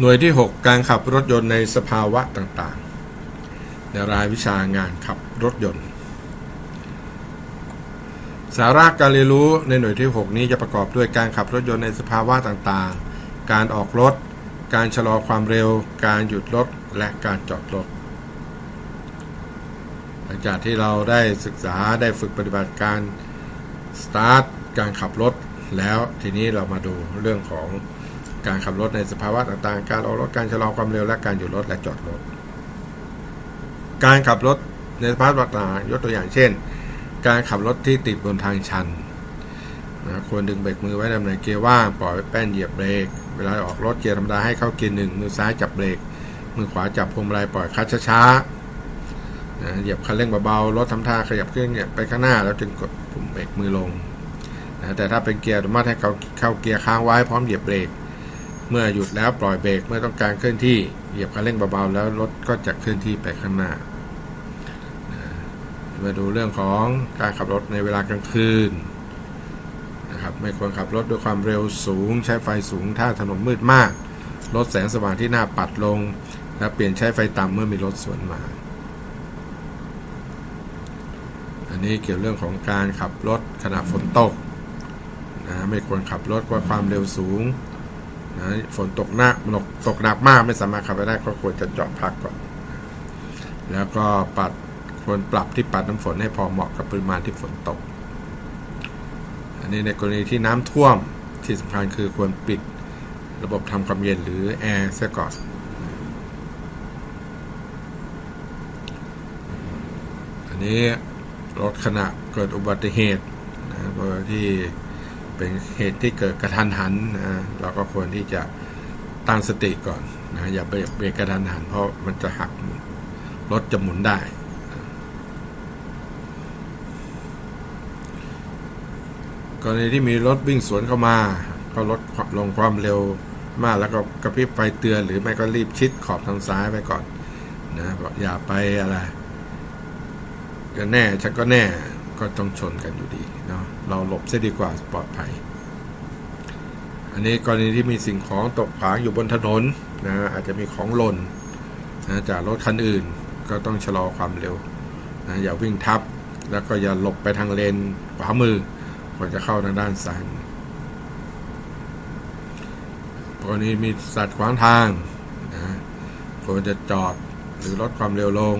หน่วยที่ 6 การขับรถยนต์ในสภาวะต่างๆ ในรายวิชางานขับรถยนต์ สาระการเรียนรู้ในหน่วยที่ 6 นี้จะประกอบด้วยการขับรถยนต์ในสภาวะต่างๆ การออกรถ การชะลอความเร็ว การหยุดรถ และการจอดรถ หลังจากที่เราได้ศึกษาได้ฝึกปฏิบัติการสตาร์ทการขับรถแล้วทีนี้เรามาดูเรื่องของ การขับรถในสภาวะต่างๆ การออกรถ การชะลอความเร็ว และการหยุดรถและจอดรถ การขับรถในสภาวะต่างๆยกตัวอย่างเช่น การขับรถที่ติดบนทางชันนะควรดึงเบรกมือไว้ดำเนินเกียร์ว่าง ปล่อยแป้นเหยียบเบรก เวลาออกรถเกียร์ธรรมดาให้เข้าเกียร์หนึ่งมือซ้ายจับเบรก มือขวาจับพวงมาลัยปล่อยคลัตช์ช้าๆนะเหยียบคันเร่งเบาๆ รถทำท่าขยับขึ้นเนี่ยไปข้างหน้าแล้วจึงกดปุ่มเบรกมือลงนะแต่ถ้าเป็นเกียร์อัตโนมัติให้เขาเข้าเกียร์ค้างไว้พร้อมเหยียบเบรก เมื่อหยุดแล้วปล่อยเบรกเมื่อต้องการเคลื่อนที่เหยียบคันเร่งเบาๆแล้วรถก็จะเคลื่อนที่ไปข้างหน้ามาดูเรื่องของการขับรถในเวลากลางคืนนะครับไม่ควรขับรถด้วยความเร็วสูง ใช้ไฟสูงถ้าถนนมืดมาก ลดแสงสว่างที่หน้าปัดลง และเปลี่ยนใช้ไฟต่ำเมื่อมีรถสวนมา อันนี้เกี่ยวเรื่องของการขับรถขณะฝนตกนะไม่ควรขับรถกับความเร็วสูง นะฝนตกหนักตกตกหนักมากไม่สามารถขับไปได้ก็ควรจะจอดพักก่อน แล้วก็ปัดควรปรับที่ปัดน้ำฝนให้พอเหมาะกับปริมาณที่ฝนตก อันนี้ในกรณีที่น้ำท่วมที่สำคัญคือควรปิดระบบทำความเย็นหรือแอร์เสียก่อนอันนี้รถขณะเกิดอุบัติเหตุนะโดยที่ เป็นเหตุที่เกิดกระทันหันนะเราก็ควรที่จะตั้งสติก่อนนะอย่าไปเบรกกระทันหันเพราะมันจะหักรถจะหมุนได้ กรณีที่มีรถวิ่งสวนเข้ามา ก็ลดลงความเร็วมากแล้วก็กระพริบไฟเตือนหรือไม่ก็รีบชิดขอบทางซ้ายไปก่อนนะอย่าไปอะไรก็แน่ฉันก็แน่ ก็ต้องชนกันอยู่ดีเนาะเราหลบเสียดีกว่าปลอดภัย อันนี้กรณีที่มีสิ่งของตกขวางอยู่บนถนนนะอาจจะมีของหล่นนะจากรถคันอื่นก็ต้องชะลอความเร็วนะอย่าวิ่งทับ แล้วก็อย่าหลบไปทางเลนขวามือควรจะเข้าทางด้านซ้ายกรณีมีสัตว์ขวางทางนะควรจะจอดหรือลดความเร็วลง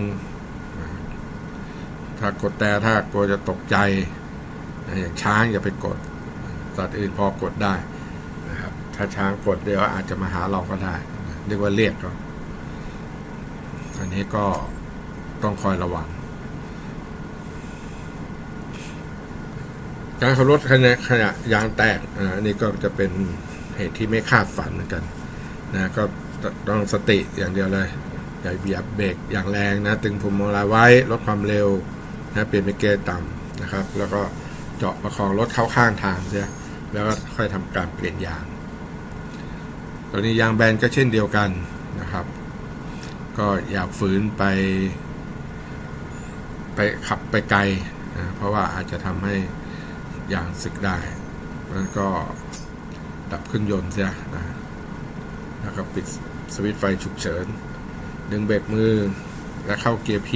ถ้ากดแต่ถ้ากลัวจะตกใจอย่างช้างอย่าไปกดสัตว์อื่นพอกดได้นะครับถ้าช้างกดเดี๋ยวอาจจะมาหาเราก็ได้เรียกว่าเรียกก็อันนี้ก็ต้องคอยระวัง การขับรถขณะขณะยางแตกอันนี้ก็จะเป็นเหตุที่ไม่คาดฝันเหมือนกันนะก็ต้องสติอย่างเดียวเลย อย่าเหยียบเบรกอย่างแรงนะ ตึงพวงมาลัยไว้ลดความเร็ว นะเปลี่ยนเป็นเกียร์ต่ำนะครับ แล้วก็เจาะประคองรถเข้าข้างทางเสียแล้วก็ค่อยทำการเปลี่ยนยาง ตอนนี้ยางแบนก็เช่นเดียวกันนะครับ ก็อย่าฝืนไป ไปขับไปไกลนะเพราะว่าอาจจะทำให้ยางสึกได้แล้วก็ดับเครื่องยนต์เสียนะแล้วก็ปิดสวิตช์ไฟฉุกเฉิน ดึงเบรกมือและเข้าเกียร์ P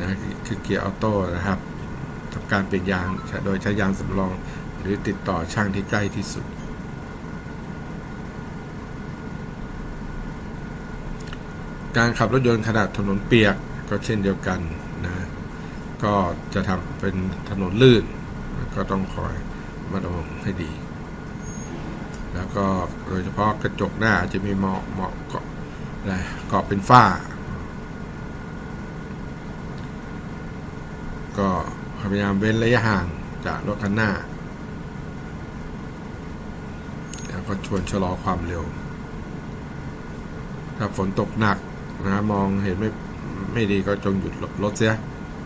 นะคือเกียร์ออโต้นะครับทำการเปลี่ยนยางโดยใช้ยางสำรอง หรือติดต่อช่างที่ใกล้ที่สุด การขับรถยนต์ขนาดถนนเปียกก็เช่นเดียวกันนะก็จะทำเป็นถนนลื่น ก็ต้องคอยมาระวังให้ดี แล้วก็โดยเฉพาะกระจกหน้าจจะมีเหมาะเหมาะเกาะอะไรเกาะเป็นฝ้า ก็พยายามเว้นระยะห่างจากรถคันหน้า แล้วก็ชวนชะลอความเร็ว ถ้าฝนตกหนักนะมองเห็นไม่ไม่ดีก็จงหยุดรถเสีย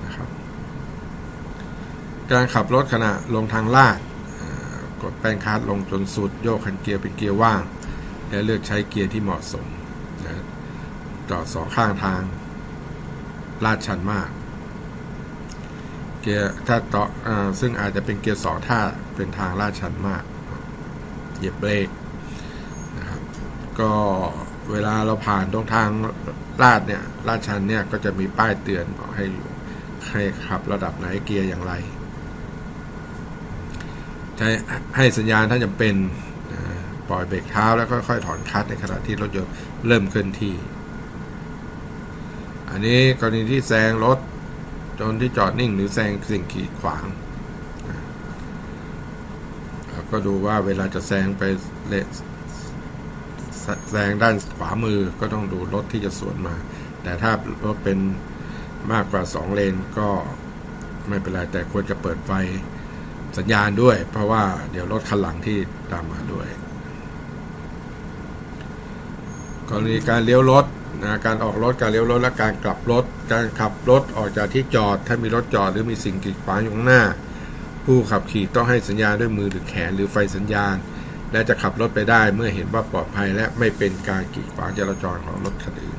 นะครับ การขับรถขณะลงทางลาดกดแป้นคลัตช์ลงจนสุดโยกคันเกียร์เป็นเกียร์ว่าง และเลือกใช้เกียร์ที่เหมาะสมนะจอดสองข้างทาง ลาดชันมาก กียร์ถ้าต่ออซึ่งอาจจะเป็นเกียร์สองถ้าเป็นทางลาดชันมาก เหยียบเบรกนะครับก็เวลาเราผ่านตรงทางลาดเนี่ยลาดชันเนี่ยก็จะมีป้ายเตือนบอกให้อยู่ให้ขับระดับไหนเกียร์อย่างไรใช้ให้สัญญาณถ้าจำเป็นนะปล่อยเบรกเท้าแล้วค่อยๆถอนคลัตช์ในขณะที่รถยนต์เริ่มเคลื่อนที่ อันนี้กรณีที่แซงรถ จนที่จอดนิ่งหรือแซงสิ่งกีดขวางก็ดูว่าเวลาจะแซงไปเลนแซงด้านขวามือก็ต้องดูรถที่จะสวนมา แต่ถ้ารถเป็นมากกว่า 2 เลนก็ไม่เป็นไร แต่ควรจะเปิดไฟสัญญาณด้วย เพราะว่าเดี๋ยวรถคันหลังที่ตามมาด้วย กรณีการเลี้ยวรถ นะการออกรถการเลี้ยวรถและการกลับรถ การขับรถออกจากที่จอด ถ้ามีรถจอดหรือมีสิ่งกีดขวางอยู่ข้างหน้า ผู้ขับขี่ต้องให้สัญญาณด้วยมือหรือแขนหรือไฟสัญญาณ และจะขับรถไปได้เมื่อเห็นว่าปลอดภัยและไม่เป็นการกีดขวางจราจรของรถคันอื่น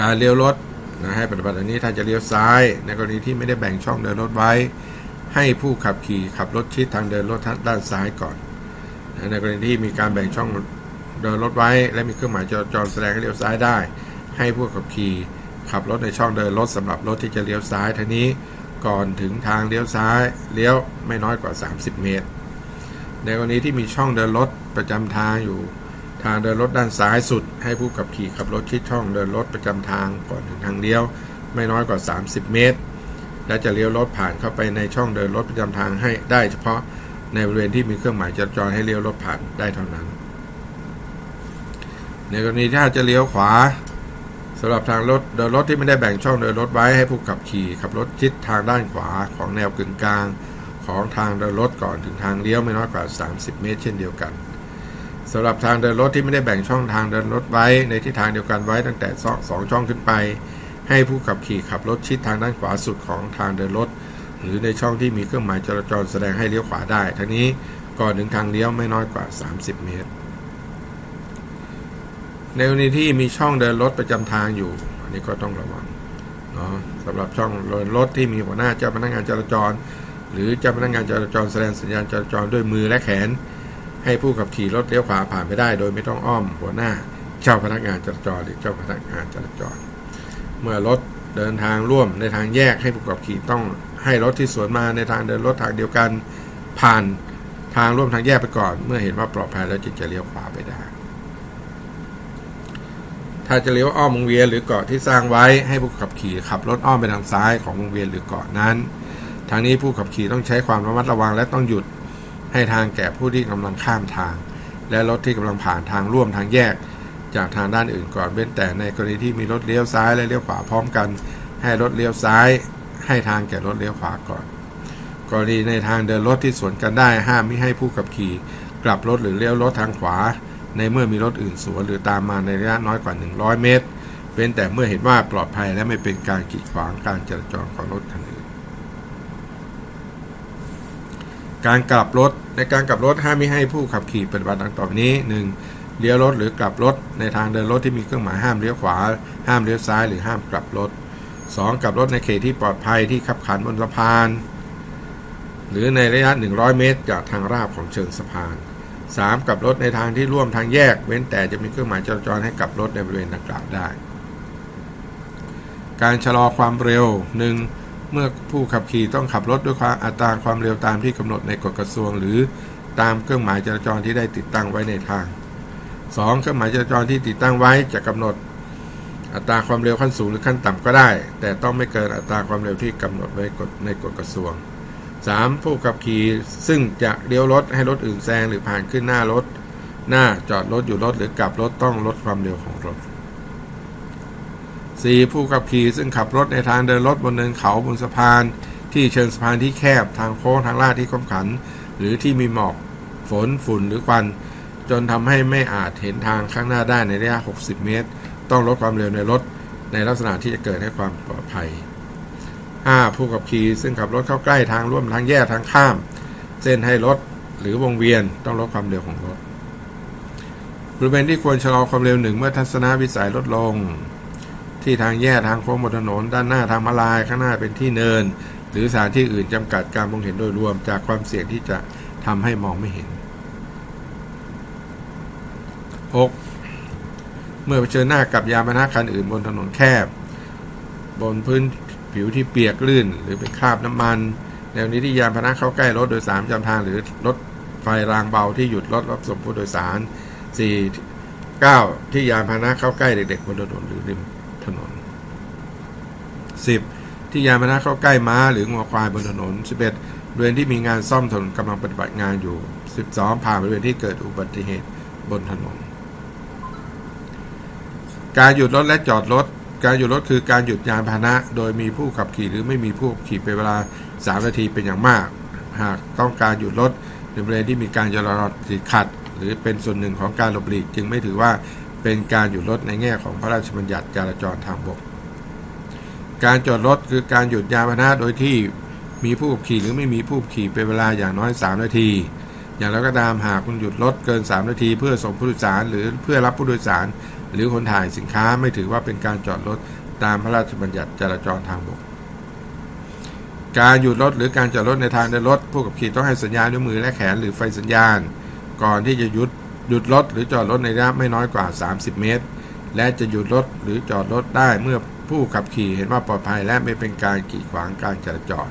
การเลี้ยวรถนะให้ปฏิบัติอันนี้ถ้าจะเลี้ยวซ้าย ในกรณีที่ไม่ได้แบ่งช่องเดินรถไว้ ให้ผู้ขับขี่ขับรถชิดทางเดินรถด้านซ้ายก่อน ในกรณีที่มีการแบ่งช่อง นรถไว้ และมีเครื่องหมายจราจรแสดงให้เลี้ยวซ้ายได้ ให้ผู้ขับขี่ขับรถในช่องเดินรถสำหรับรถที่จะเลี้ยวซ้ายทีนี้ก่อนถึงทางเลี้ยวซ้ายเลี้ยวไม่น้อยกว่า 30 เมตร ในกรณีที่มีช่องเดินรถประจำทางอยู่ ทางเดินรถด้านซ้ายสุด ให้ผู้ขับขี่ขับรถชิดช่องเดินรถประจำทางก่อนถึงทางเลี้ยว ไม่น้อยกว่า 30 เมตร และจะเลี้ยวรถผ่านเข้าไปในช่องเดินรถประจำทางให้ได้เฉพาะในบริเวณที่มีเครื่องหมายจราจรให้เลี้ยวรถผ่านได้เท่านั้น ในกรณีถ้าจะเลี้ยวขวาสำหรับทางรถเดินรถที่ไม่ได้แบ่งช่องเดินรถไว้ให้ผู้ขับขี่ขับรถชิดทางด้านขวาของแนวกึ่งกลาง ของทางเดินรถก่อนถึงทางเลี้ยวไม่น้อยกว่า 30 เมตร เช่นเดียวกันสำหรับทางเดินรถที่ไม่ได้แบ่งช่องทางเดินรถไว้ในทิศทางเดียวกันไว้ตั้งแต่สองสองช่องขึ้นไป ให้ผู้ขับขี่ขับรถชิดทางด้านขวาสุดของทางเดินรถ หรือในช่องที่มีเครื่องหมายจราจรแสดงให้เลี้ยวขวาได้ ทั้งนี้ก่อนถึงทางเลี้ยวไม่น้อยกว่า 30 เมตร ในกรณีที่มีช่องเดินรถประจำทางอยู่ อันนี้ก็ต้องระวังเนาะสำหรับช่องเดินรถที่มีหัวหน้าเจ้าพนักงานจราจร หรือเจ้าพนักงานจราจรแสดงสัญญาณจราจรด้วยมือและแขน ให้ผู้ขับขี่รถเลี้ยวขวาผ่านไปได้ โดยไม่ต้องอ้อมหัวหน้าเจ้าพนักงานจราจรหรือเจ้าพนักงานจราจร เมื่อรถเดินทางร่วมในทางแยกให้ผู้ขับขี่ต้องให้รถที่สวนมาในทางเดินรถทางเดียวกันผ่านทางร่วมทางแยกไปก่อน เมื่อเห็นว่าปลอดภัยแล้วจึงจะเลี้ยวขวาไปได้ ถ้าจะเลี้ยวอ้อมวงเวียนหรือเกาะที่สร้างไว้ให้ผู้ขับขี่ขับรถอ้อมไปทางซ้ายของวงเวียนหรือเกาะนั้น ทางนี้ผู้ขับขี่ต้องใช้ความระมัดระวังและต้องหยุดให้ทางแก่ผู้ที่กำลังข้ามทาง และรถที่กำลังผ่านทางร่วมทางแยก จากทางด้านอื่นก่อนเว้นแต่ในกรณีที่มีรถเลี้ยวซ้ายและเลี้ยวขวาพร้อมกัน ให้รถเลี้ยวซ้าย ให้ทางแก่รถเลี้ยวขวาก่อน กรณีในทางเดินรถที่สวนกันได้ห้ามไม่ให้ผู้ขับขี่กลับรถหรือเลี้ยวรถทางขวา ในเมื่อมีรถอื่นสวนหรือตามมาในระยะน้อยกว่า 100 เมตรเว้นแต่เมื่อเห็นว่าปลอดภัยและไม่เป็นการกีดขวางการจราจรของรถคันอื่น การกลับรถในการกลับรถห้ามไม่ให้ผู้ขับขี่ปฏิบัติดังต่อไปนี้ 1. เลี้ยวรถหรือกลับรถ ในทางเดินรถที่มีเครื่องหมายห้ามเลี้ยวขวา ห้ามเลี้ยวซ้ายหรือห้ามกลับรถ 2. กลับรถในเขตที่ปลอดภัยที่ขับขันบนสะพาน หรือในระยะ 100 เมตร จากทางราบของเชิงสะพาน 3. กลับรถในทางที่ร่วมทางแยก เว้นแต่จะมีเครื่องหมายจราจรให้กลับรถในบริเวณดังกล่าวได้ การชะลอความเร็ว 1. เมื่อผู้ขับขี่ต้องขับรถด้วยความอัตราความเร็วตามที่กำหนดในกฎกระทรวง หรือตามเครื่องหมายจราจรที่ได้ติดตั้งไว้ในทาง 2. เครื่องหมายจราจรที่ติดตั้งไว้จะกำหนดอัตราความเร็วขั้นสูงหรือขั้นต่ำก็ได้ แต่ต้องไม่เกินอัตราความเร็วที่กำหนดไว้ในกฎกระทรวง 3. ผู้ขับขี่ซึ่งจะเลี้ยวรถให้รถอื่นแซงหรือผ่านขึ้นหน้ารถ หน้าจอดรถอยู่รถหรือกลับรถต้องลดความเร็วของรถ 4. ผู้ขับขี่ซึ่งขับรถในทางเดินรถบนเนินเขาบนสะพาน ที่เชิงสะพานที่แคบทางโค้งทางลาดที่ขมขัน หรือที่มีหมอกฝนฝุ่นหรือควัน จนทำให้ไม่อาจเห็นทางข้างหน้าได้ในระยะ 60 เมตร ต้องลดความเร็วในรถในลักษณะที่จะเกิดให้ความปลอดภัย 5. ผู้ขับขี่ซึ่งขับรถเข้าใกล้ทางร่วมทางแยกทางข้าม เส้นให้รถหรือวงเวียนต้องลดความเร็วของรถบริเวณที่ควรชะลอความเร็วหนึ่งเมื่อทัศนวิสัยลดลง ที่ทางแยกทางโค้งบนถนน ด้านหน้าทางมาลายข้างหน้าเป็นที่เนิน หรือสถานที่อื่นจำกัดการมองเห็นโดยรวมจากความเสี่ยงที่จะทำให้มองไม่เห็น 6. เมื่อเผชิญหน้ากับยานพาหนะคันอื่นบนถนนแคบ บนพื้น ผิวที่เปียกลื่น หรือเป็นคราบน้ำมัน แนวนี้ที่ยานพาหนะเข้าใกล้รถโดยสารประจำทางหรือรถไฟรางเบาที่หยุดรถรับส่งผู้โดยสาร 4. 9. ที่ยานพาหนะเข้าใกล้เด็กๆบนถนนหรือริมถนน 10. ที่ยานพาหนะเข้าใกล้ม้าหรืองอควายบนถนน 11บริเวณที่มีงานซ่อมถนนกำลังปฏิบัติงานอยู่ 12 ผ่านบริเวณที่เกิดอุบัติเหตุบนถนน การหยุดรถและจอดรถ การหยุดรถคือการหยุดยานพาหนะ โดยมีผู้ขับขี่หรือไม่มีผู้ขับขี่เป็นเวลา 3 นาทีเป็นอย่างมาก หากต้องการหยุดรถในบริเวณที่มีการจราจรติดขัด หรือเป็นส่วนหนึ่งของการหลบหลีกจึงไม่ถือว่าเป็นการหยุดรถในแง่ของพระราชบัญญัติจราจรทางบก การจอดรถคือการหยุดยานพาหนะโดยที่มีผู้ขับขี่หรือไม่มีผู้ขับขี่เป็นเวลาอย่างน้อย 3 นาที อย่างไรก็ตามหากคุณหยุดรถเกิน 3 นาที เพื่อส่งผู้โดยสารหรือเพื่อรับผู้โดยสาร หรือคนถ่ายสินค้าไม่ถือว่าเป็นการจอดรถตามพระราชบัญญัติจราจรทางบก การหยุดรถหรือการจอดรถในทางเดินรถ ผู้ขับขี่ต้องให้สัญญาณด้วยมือและแขนหรือไฟสัญญาณ ก่อนที่จะหยุดหยุดรถหรือจอดรถในระยะไม่น้อยกว่า 30 เมตร และจะหยุดรถหรือจอดรถได้เมื่อผู้ขับขี่เห็นว่าปลอดภัยและไม่เป็นการกีดขวางการจราจร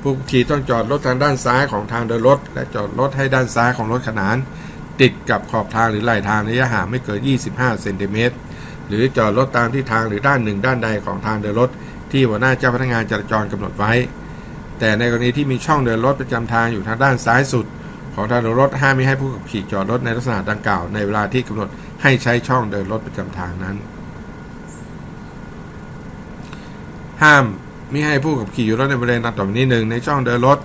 ผู้ขับขี่ต้องจอดรถทางด้านซ้ายของทางเดินรถ และจอดรถให้ด้านซ้ายของรถขนาน ติดกับขอบทางหรือไหลทางระยะห่างไม่เกิน 25 เซนติเมตร หรือจอดรถตามที่ทางหรือด้านหนึ่งด้านใดของทางเดินรถ ที่หัวหน้าเจ้าพนักงานจราจรกำหนดไว้ แต่ในกรณีที่มีช่องเดินรถประจำทางอยู่ทางด้านซ้ายสุด ของทางเดินรถห้ามไม่ให้ผู้ขับขี่จอดรถในลักษณะดังกล่าวในเวลาที่กำหนดให้ใช้ช่องเดินรถประจำทางนั้น ห้ามมิให้ผู้ขับขี่อยู่รถในบริเวณดังต่อไปนี้หนึ่งในช่องเดินรถ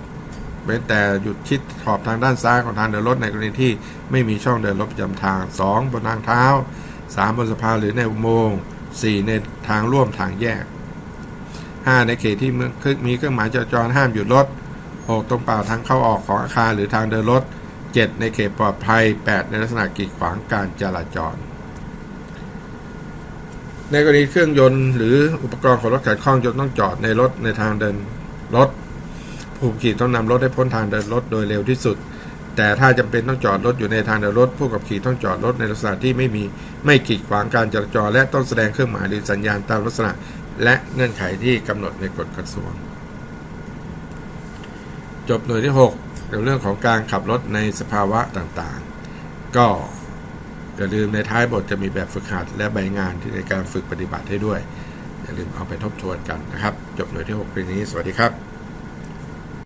เว้นแต่หยุดชิดขอบทางด้านซ้ายของทางเดินรถในกรณีที่ไม่มีช่องเดินรถประจำทาง 2 บนทางเท้า 3 บนสะพานหรือในอุโมงค์4ในทางร่วมทางแยก 5 ในเขตที่มีเครื่องหมายจราจรห้ามหยุดรถ 6 ตรงป่าทางเข้าออกของอาคารหรือทางเดินรถ 7 ในเขตปลอดภัย 8 ในลักษณะกีดขวางการจราจรในกรณีเครื่องยนต์หรืออุปกรณ์ของรถขัดข้องจนต้องจอดในรถในทางเดินรถ ผู้ขับขี่ต้องนำรถให้พ้นทางเดินรถโดยเร็วที่สุด แต่ถ้าจำเป็นต้องจอดรถอยู่ในทางเดินรถ ผู้ขับขี่ต้องจอดรถในลักษณะที่ไม่มีไม่กีดขวางการจราจรและต้องแสดงเครื่องหมายหรือสัญญาณตามลักษณะ และเงื่อนไขที่กำหนดในกฎกระทรวง จบหน่วยที่ 6เกี่ยวเรื่องของการขับรถในสภาวะต่างๆ ก็อย่าลืมในท้ายบทจะมีแบบฝึกหัดและใบงานที่ในการฝึกปฏิบัติให้ด้วย อย่าลืมเอาไปทบทวนกันนะครับ จบหน่วยที่ 6 ปีนี้ สวัสดีครับ